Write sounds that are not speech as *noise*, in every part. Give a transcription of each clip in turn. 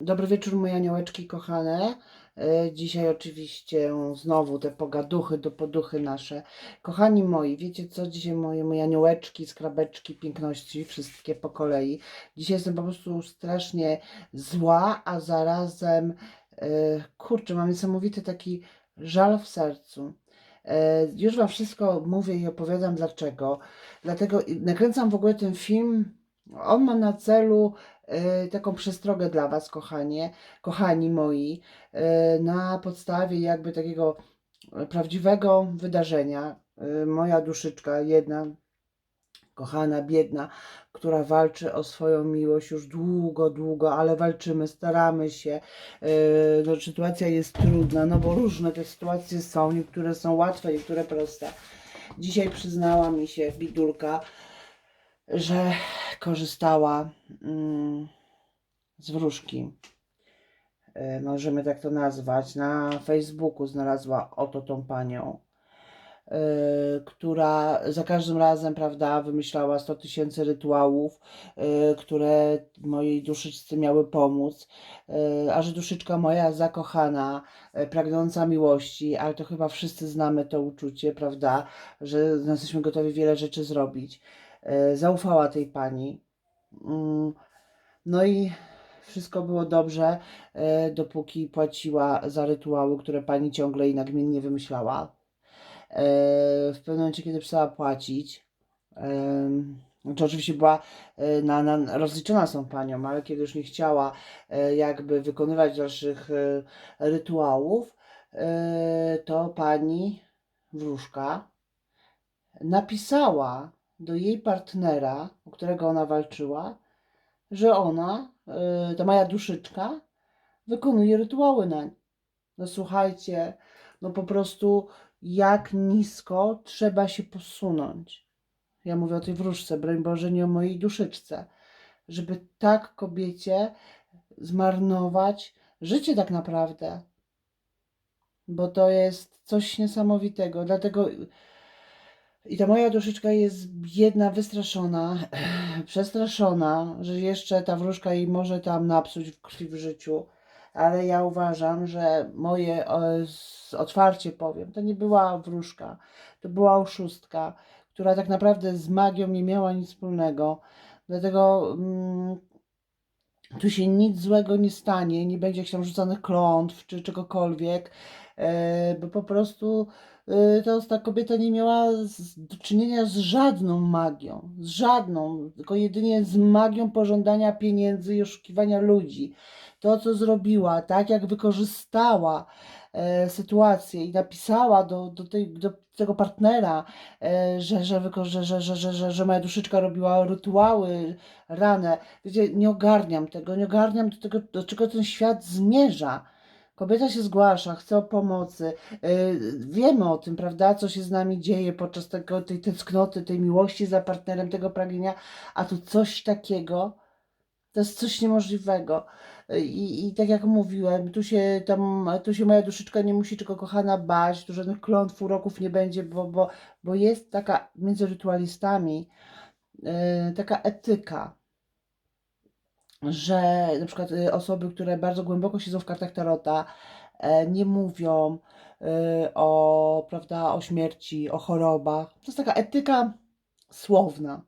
Dobry wieczór, moje aniołeczki kochane. E, Dzisiaj oczywiście znowu te pogaduchy do poduchy nasze. Kochani moi, wiecie co? Dzisiaj moje, moje aniołeczki, skrabeczki, piękności, wszystkie po kolei. Dzisiaj jestem po prostu strasznie zła, a zarazem, e, kurczę, mam niesamowity taki żal w sercu. E, Już Wam wszystko mówię i opowiadam dlaczego. Dlatego nakręcam w ogóle ten film. On ma na celu taką przestrogę dla Was, kochanie, kochani moi, e, na podstawie jakby takiego e, prawdziwego wydarzenia. E, Moja duszyczka, jedna, kochana, biedna, która walczy o swoją miłość już długo, długo, ale walczymy, staramy się. E, No, sytuacja jest trudna, no bo różne te sytuacje są, niektóre są łatwe, niektóre proste. Dzisiaj przyznała mi się bidulka, że korzystała mm, z wróżki. E, Możemy tak to nazwać. Na Facebooku znalazła oto tą panią, e, która za każdym razem, prawda, wymyślała 100 tysięcy rytuałów, e, które mojej duszyczce miały pomóc. A że duszyczka moja zakochana, pragnąca miłości, ale to chyba wszyscy znamy to uczucie, prawda, że jesteśmy gotowi wiele rzeczy zrobić. E, Zaufała tej pani. Mm, No i wszystko było dobrze, e, dopóki płaciła za rytuały, które pani ciągle i nagminnie wymyślała. E, W pewnym momencie, kiedy przestała płacić, to oczywiście była na, na, rozliczona z tą panią, ale kiedy już nie chciała jakby wykonywać dalszych rytuałów, to pani wróżka napisała do jej partnera, o którego ona walczyła, że ona, y, ta moja duszyczka, wykonuje rytuały nań. No słuchajcie, no po prostu jak nisko trzeba się posunąć. Ja mówię o tej wróżce, broń Boże, nie o mojej duszyczce. Żeby tak kobiecie zmarnować życie tak naprawdę. Bo to jest coś niesamowitego. Dlatego i ta moja duszyczka jest biedna, wystraszona, *clears throat* przestraszona, że jeszcze ta wróżka jej może tam napsuć w krwi w życiu. Ale ja uważam, że moje, otwarcie powiem, to nie była wróżka, to była oszustka, która tak naprawdę z magią nie miała nic wspólnego. Dlatego mm, tu się nic złego nie stanie, nie będzie jakichś tam rzucanych klątw czy czegokolwiek, e, bo po prostu e, to, ta kobieta nie miała do czynienia z żadną magią, z żadną, tylko jedynie z magią pożądania pieniędzy i oszukiwania ludzi. To, co zrobiła, tak jak wykorzystała e, sytuację i napisała do, do, tej, do tego partnera, e, że, że, że, że, że, że, że, że moja duszyczka robiła rytuały rane. Wiecie, nie ogarniam tego, nie ogarniam do tego, do czego ten świat zmierza. Kobieta się zgłasza, chce o pomocy. Yy, wiemy o tym, prawda, co się z nami dzieje podczas tego, tej tęsknoty, tej miłości za partnerem, tego pragnienia, a tu coś takiego, to jest coś niemożliwego. I, I tak jak mówiłem, tu się, tam, tu się moja duszyczka nie musi czego kochana bać, tu żadnych klątw, uroków nie będzie, bo, bo, bo jest taka między rytualistami yy, taka etyka że na przykład y, osoby, które bardzo głęboko siedzą w kartach tarota, e, nie mówią y, o, prawda, o śmierci, o chorobach. To jest taka etyka słowna.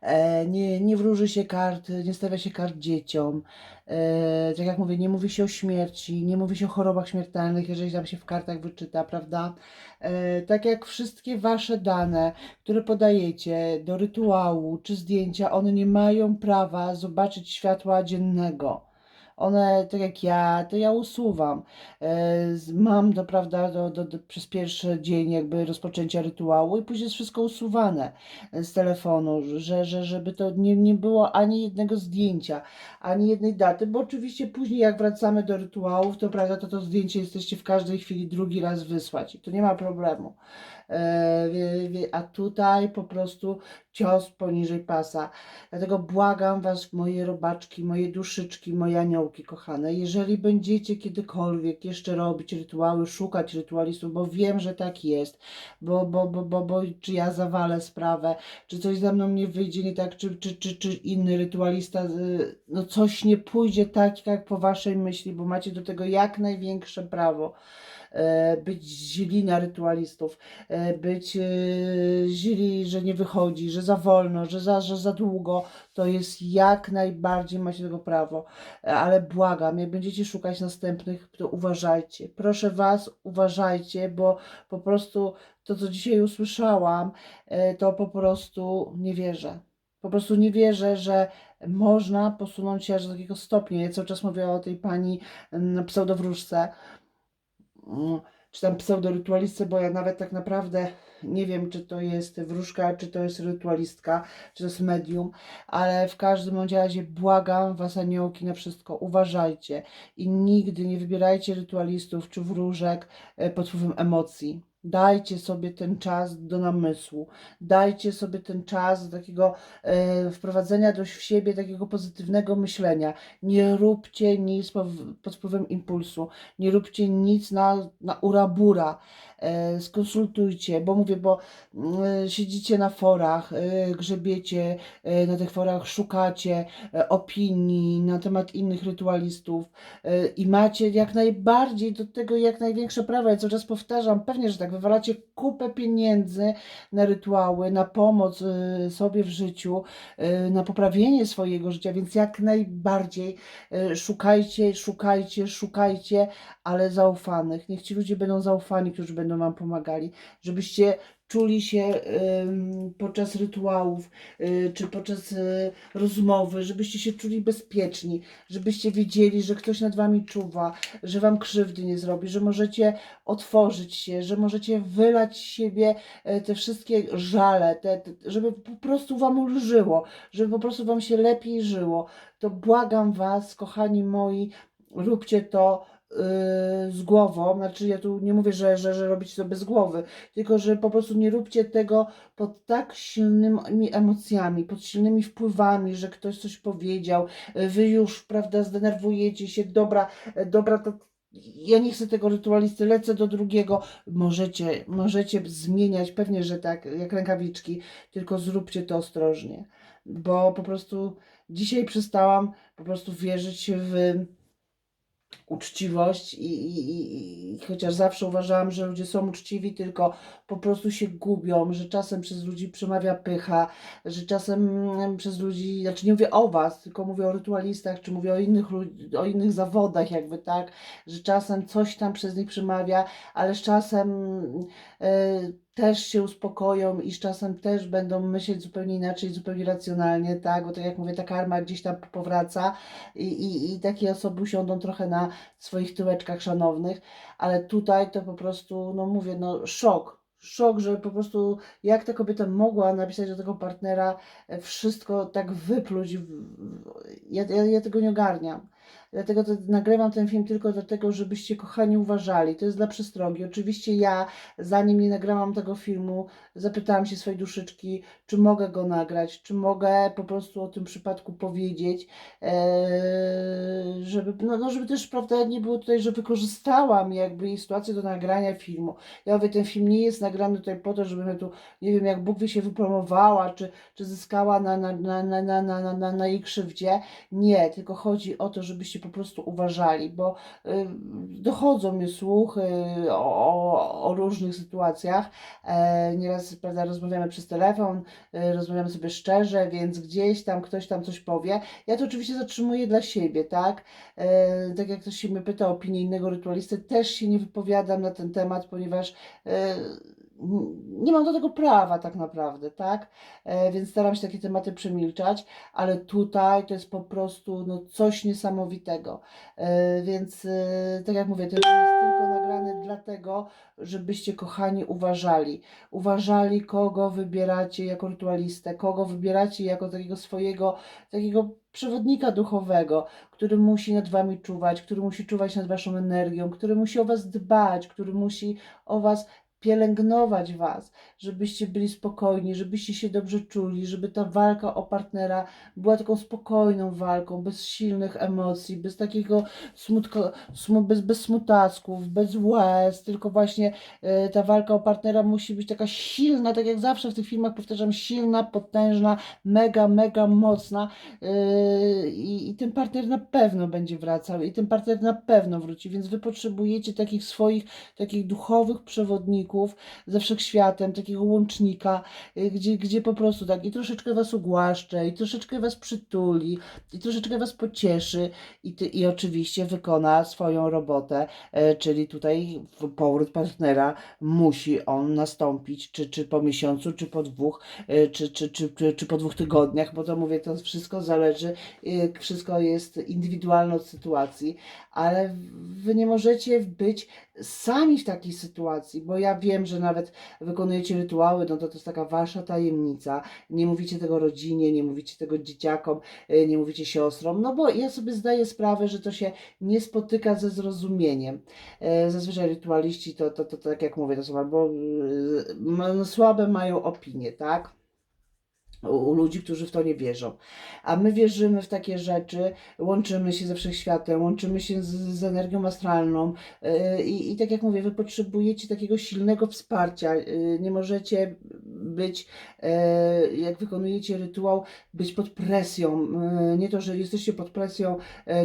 E, Nie, nie wróży się kart, nie stawia się kart dzieciom. E, Tak jak mówię, nie mówi się o śmierci, nie mówi się o chorobach śmiertelnych, jeżeli tam się w kartach wyczyta, prawda? E, Tak jak wszystkie wasze dane, które podajecie do rytuału czy zdjęcia, one nie mają prawa zobaczyć światła dziennego. One, tak jak ja, to ja usuwam. E, Mam to, prawda, do, do, do, przez pierwszy dzień jakby rozpoczęcia rytuału i później jest wszystko usuwane z telefonu, że, że, żeby to nie, nie było ani jednego zdjęcia, ani jednej daty, bo oczywiście później jak wracamy do rytuałów, to prawda, to to zdjęcie jesteście w każdej chwili drugi raz wysłać i to nie ma problemu. E, a tutaj po prostu cios poniżej pasa. Dlatego błagam Was, moje robaczki, moje duszyczki, moje aniołki, kochane, jeżeli będziecie kiedykolwiek jeszcze robić rytuały, szukać rytualistów, bo wiem, że tak jest, bo, bo, bo, bo, bo czy ja zawalę sprawę, czy coś ze mną nie wyjdzie nie tak, czy, czy, czy, czy inny rytualista, no coś nie pójdzie tak, jak po waszej myśli, bo macie do tego jak największe prawo być źli na rytualistów, e, być e, źli, że nie wychodzi, że za wolno, że za, że za długo, to jest jak najbardziej macie tego prawo. E, Ale błagam, jak będziecie szukać następnych, to uważajcie. Proszę Was, uważajcie, bo po prostu to, co dzisiaj usłyszałam, e, to po prostu nie wierzę. Po prostu nie wierzę, że można posunąć się aż do takiego stopnia. Ja cały czas mówię o tej pani mm, pseudowróżce, czy tam pseudorytualistce, bo ja nawet tak naprawdę nie wiem, czy to jest wróżka, czy to jest rytualistka, czy to jest medium, ale w każdym razie błagam Was, aniołki, na wszystko. Uważajcie i nigdy nie wybierajcie rytualistów czy wróżek e, pod wpływem emocji. Dajcie sobie ten czas do namysłu, dajcie sobie ten czas do takiego e, wprowadzenia do siebie takiego pozytywnego myślenia. Nie róbcie nic pod, pod wpływem impulsu, nie róbcie nic na, na urabura. E, skonsultujcie, bo mówię, bo mm, siedzicie na forach, e, grzebiecie e, na tych forach, szukacie e, opinii na temat innych rytualistów e, i macie jak najbardziej do tego jak największe prawo. Ja cały czas powtarzam, pewnie, że tak, wywalacie kupę pieniędzy na rytuały, na pomoc e, sobie w życiu, e, na poprawienie swojego życia, więc jak najbardziej e, szukajcie, szukajcie, szukajcie, ale zaufanych. Niech ci ludzie będą zaufani, którzy będą wam pomagali, żebyście czuli się podczas rytuałów, y, czy podczas y, rozmowy, żebyście się czuli bezpieczni, żebyście wiedzieli, że ktoś nad wami czuwa, że wam krzywdy nie zrobi, że możecie otworzyć się, że możecie wylać z siebie e, te wszystkie żale, te, te, żeby po prostu wam ulżyło, żeby po prostu wam się lepiej żyło. To błagam was, kochani moi, róbcie to z głową, znaczy ja tu nie mówię, że, że, że robicie to bez głowy, tylko że po prostu nie róbcie tego pod tak silnymi emocjami, pod silnymi wpływami, że ktoś coś powiedział, yy, wy już, prawda, zdenerwujecie się, dobra, yy, dobra, to ja nie chcę tego rytualisty, lecę do drugiego. Możecie, możecie zmieniać, pewnie, że tak, jak rękawiczki, tylko zróbcie to ostrożnie, bo po prostu dzisiaj przestałam po prostu wierzyć w uczciwość i, i, i, i chociaż zawsze uważałam, że ludzie są uczciwi, tylko po prostu się gubią, że czasem przez ludzi przemawia pycha, że czasem mm, przez ludzi, znaczy nie mówię o was, tylko mówię o rytualistach, czy mówię o innych, lud- o innych zawodach jakby tak, że czasem coś tam przez nich przemawia, ale z czasem e, też się uspokoją i z czasem też będą myśleć zupełnie inaczej, zupełnie racjonalnie, tak, bo tak jak mówię, ta karma gdzieś tam powraca i, i, i takie osoby usiądą trochę na swoich tyłeczkach szanownych, ale tutaj to po prostu, no mówię, no szok, szok, że po prostu jak ta kobieta mogła napisać do tego partnera e, wszystko tak wypluć, ja, ja, ja tego nie ogarniam. Dlatego to nagrywam ten film tylko dlatego, żebyście kochani uważali. To jest dla przestrogi. Oczywiście ja, zanim nie nagrałam tego filmu, zapytałam się swojej duszyczki, czy mogę go nagrać, czy mogę po prostu o tym przypadku powiedzieć, e, żeby, no, no żeby też prawda nie było tutaj, że wykorzystałam jakby jej sytuację do nagrania filmu. Ja mówię, ten film nie jest nagrany tutaj po to, żebym tu, nie wiem, jak Bóg wie się wypromowała, czy, czy zyskała na, na, na, na, na, na, na jej krzywdzie. Nie, tylko chodzi o to, żeby żebyście po prostu uważali, bo y, dochodzą mnie słuchy o, o, o różnych sytuacjach. E, nieraz, prawda, rozmawiamy przez telefon, y, rozmawiamy sobie szczerze, więc gdzieś tam ktoś tam coś powie. Ja to oczywiście zatrzymuję dla siebie, tak? E, tak jak ktoś się mnie pyta o opinię innego rytualisty, też się nie wypowiadam na ten temat, ponieważ nie mam do tego prawa tak naprawdę, tak? E, więc staram się takie tematy przemilczać, ale tutaj to jest po prostu no, coś niesamowitego. E, więc e, tak jak mówię, to jest tylko nagrane dlatego, żebyście kochani uważali. Uważali, kogo wybieracie jako rytualistę, kogo wybieracie jako takiego swojego, takiego przewodnika duchowego, który musi nad wami czuwać, który musi czuwać nad waszą energią, który musi o was dbać, który musi o was pielęgnować Was, żebyście byli spokojni, żebyście się dobrze czuli, żeby ta walka o partnera była taką spokojną walką, bez silnych emocji, bez takiego smutko, smu, bez, bez smutasków, bez łez, tylko właśnie e, ta walka o partnera musi być taka silna, tak jak zawsze w tych filmach powtarzam, silna, potężna, mega, mega mocna yy, i, i ten partner na pewno będzie wracał i ten partner na pewno wróci, więc wy potrzebujecie takich swoich, takich duchowych przewodników ze wszechświatem, takiego łącznika, yy, gdzie, gdzie po prostu tak i troszeczkę was ugłaszcze, i troszeczkę was przytuli, i troszeczkę was pocieszy i, ty, i oczywiście wykona swoją robotę, e, czyli tutaj powrót partnera musi on nastąpić, czy, czy po miesiącu, czy po dwóch, e, czy, czy, czy, czy, czy po dwóch tygodniach, bo to mówię, to wszystko zależy, e, wszystko jest indywidualne od sytuacji, ale wy nie możecie być sami w takiej sytuacji, bo ja wiem, że nawet wykonujecie rytuały, no to to jest taka wasza tajemnica, nie mówicie tego rodzinie, nie mówicie tego dzieciakom, e, nie mówicie siostrom, no bo ja sobie zdaję sprawę, że to się nie spotyka ze zrozumieniem. E, Zazwyczaj rytualiści to, to, to, to tak jak mówię, to są albo ma- słabe mają opinie, tak? U, ludzi, którzy w to nie wierzą. A my wierzymy w takie rzeczy, łączymy się ze wszechświatem, łączymy się z, z energią astralną e, i, tak jak mówię, wy potrzebujecie takiego silnego wsparcia. e, Nie możecie być, e, jak wykonujecie rytuał, być pod presją. E, Nie to, że jesteście pod presją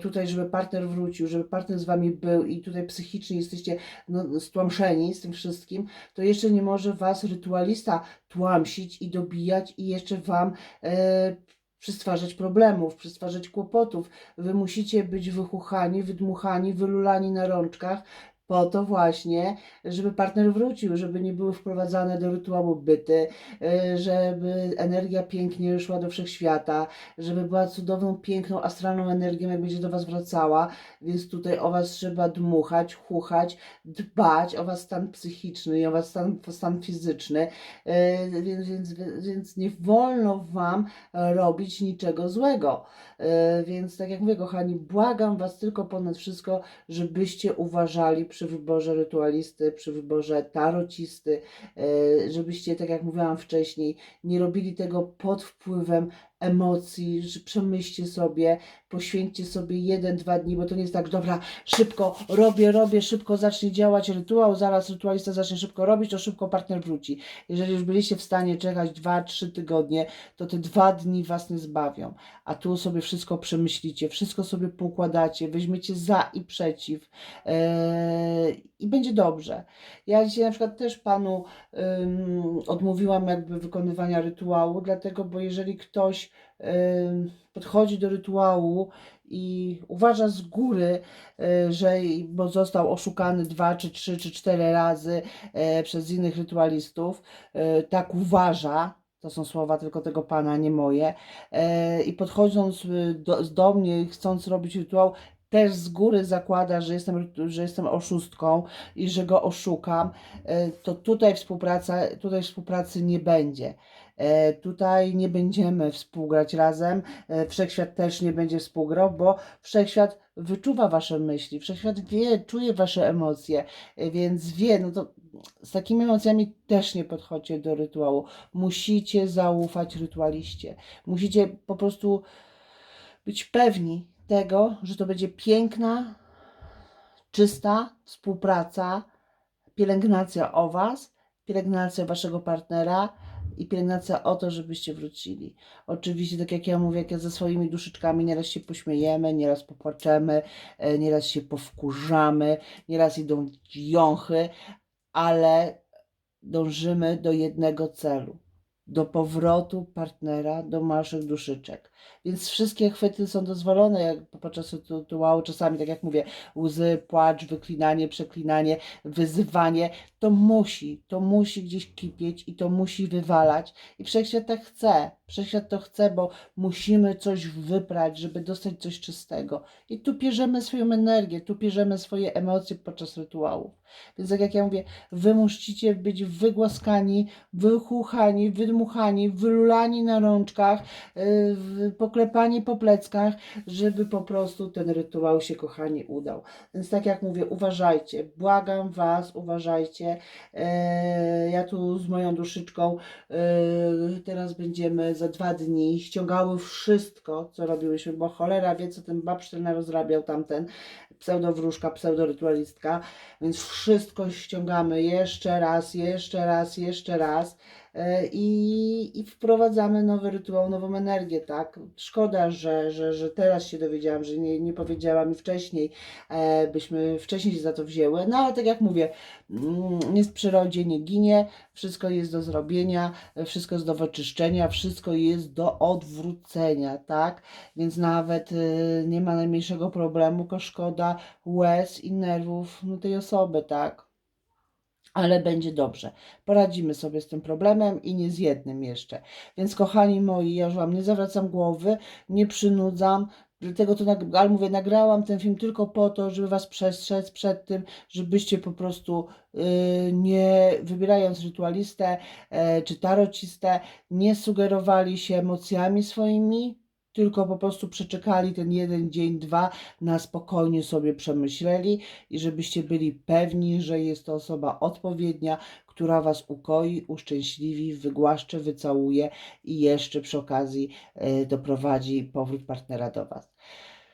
tutaj, żeby partner wrócił, żeby partner z wami był i tutaj psychicznie jesteście no, stłamszeni z tym wszystkim, to jeszcze nie może was rytualista tłamsić i dobijać i jeszcze wam e, przystwarzać problemów, przystwarzać kłopotów. Wy musicie być wychuchani, wydmuchani, wylulani na rączkach po to właśnie, żeby partner wrócił, żeby nie były wprowadzane do rytuału byty, e, żeby energia pięknie szła do wszechświata, żeby była cudowną, piękną, astralną energią, jak będzie do Was wracała, więc tutaj o Was trzeba dmuchać, chuchać, dbać o Was stan psychiczny i o Was stan, stan fizyczny, E, więc, więc, więc nie wolno Wam robić niczego złego. E, Więc tak jak mówię, kochani, błagam Was tylko ponad wszystko, żebyście uważali przy wyborze rytualisty, przy wyborze tarocisty, e, żebyście, tak jak mówiłam wcześniej, nie robili tego pod wpływem emocji, że przemyślcie sobie, poświęćcie sobie jeden, dwa dni, bo to nie jest tak, dobra, szybko robię, robię, szybko zacznie działać rytuał, zaraz rytualista zacznie szybko robić, to szybko partner wróci. Jeżeli już byliście w stanie czekać dwa, trzy tygodnie, to te dwa dni was nie zbawią. A tu sobie wszystko przemyślicie, wszystko sobie poukładacie, weźmiecie za i przeciw yy, i będzie dobrze. Ja dzisiaj na przykład też panu odmówiłam jakby wykonywania rytuału, dlatego, bo jeżeli ktoś podchodzi do rytuału i uważa z góry, y, że bo został oszukany dwa, czy trzy, czy cztery razy e, przez innych rytualistów, e, tak uważa, to są słowa tylko tego pana, nie moje, e, i podchodząc y, do, do mnie chcąc robić rytuał, też z góry zakłada, że jestem, że jestem oszustką i że go oszukam, e, to tutaj współpraca, tutaj współpracy nie będzie. E, Tutaj nie będziemy współgrać razem, e, wszechświat też nie będzie współgrał, bo wszechświat wyczuwa wasze myśli, wszechświat wie, czuje wasze emocje, więc wie, no to z takimi emocjami też nie podchodźcie do rytuału. Musicie zaufać rytualiście. Musicie po prostu być pewni tego, że to będzie piękna, czysta współpraca, pielęgnacja o Was, pielęgnacja Waszego partnera i pielęgnacja o to, żebyście wrócili. Oczywiście, tak jak ja mówię, jak ja ze swoimi duszyczkami nieraz się pośmiejemy, nieraz popłaczemy, e, nieraz się powkurzamy, nieraz idą jąchy, ale dążymy do jednego celu. Do powrotu partnera do naszych duszyczek. Więc wszystkie chwyty są dozwolone jak podczas rytuału. Czasami, tak jak mówię, łzy, płacz, wyklinanie, przeklinanie, wyzywanie. To musi, to musi gdzieś kipieć i to musi wywalać. I wszechświat tak chce. Wszechświat to chce, bo musimy coś wyprać, żeby dostać coś czystego. I tu bierzemy swoją energię, tu bierzemy swoje emocje podczas rytuałów. Więc tak jak ja mówię, wy musicie być wygłaskani, wychuchani, wydmuchani, wylulani na rączkach, yy, poklepani po pleckach, żeby po prostu ten rytuał się, kochani, udał. Więc tak jak mówię, uważajcie, błagam Was, uważajcie. E, ja tu z moją duszyczką e, teraz będziemy za dwa dni ściągały wszystko, co robiłyśmy, bo cholera wie, co ten babsztyn rozrabiał tamten pseudowróżka, pseudorytualistka, więc wszystko ściągamy jeszcze raz, jeszcze raz, jeszcze raz i, i wprowadzamy nowy rytuał, nową energię, tak? Szkoda, że, że, że teraz się dowiedziałam, że nie, nie powiedziała mi wcześniej, e, byśmy wcześniej się za to wzięły, no ale tak jak mówię, mm, jest w przyrodzie, nie ginie, wszystko jest do zrobienia, e, wszystko jest do wyczyszczenia, wszystko jest do odwrócenia, tak? Więc nawet y, nie ma najmniejszego problemu, tylko szkoda łez i nerwów no, tej osoby, tak? Ale będzie dobrze. Poradzimy sobie z tym problemem i nie z jednym jeszcze. Więc kochani moi, ja już Wam nie zawracam głowy, nie przynudzam. Dlatego to, ale mówię, nagrałam ten film tylko po to, żeby Was przestrzec przed tym, żebyście po prostu y, nie wybierając rytualistę e, czy tarocistę, nie sugerowali się emocjami swoimi, tylko po prostu przeczekali ten jeden dzień, dwa, na spokojnie sobie przemyśleli i żebyście byli pewni, że jest to osoba odpowiednia, która Was ukoi, uszczęśliwi, wygłaszcze, wycałuje i jeszcze przy okazji e, doprowadzi powrót partnera do Was.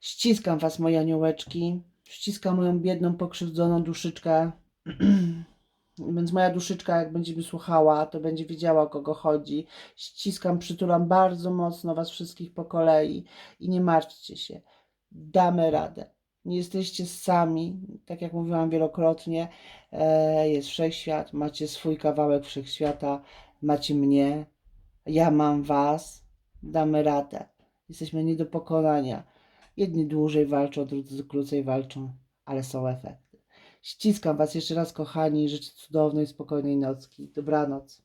Ściskam Was, moje aniołeczki, ściskam moją biedną, pokrzywdzoną duszyczkę. *clears throat* Więc moja duszyczka, jak będzie mi słuchała, to będzie wiedziała, o kogo chodzi. Ściskam, przytulam bardzo mocno Was wszystkich po kolei i nie martwcie się. Damy radę. Nie jesteście sami, tak jak mówiłam wielokrotnie. E, jest wszechświat, macie swój kawałek wszechświata, macie mnie, ja mam Was. Damy radę. Jesteśmy nie do pokonania. Jedni dłużej walczą, drudzy krócej walczą, ale są efekty. Ściskam Was jeszcze raz, kochani. Życzę cudownej, spokojnej nocki. Dobranoc.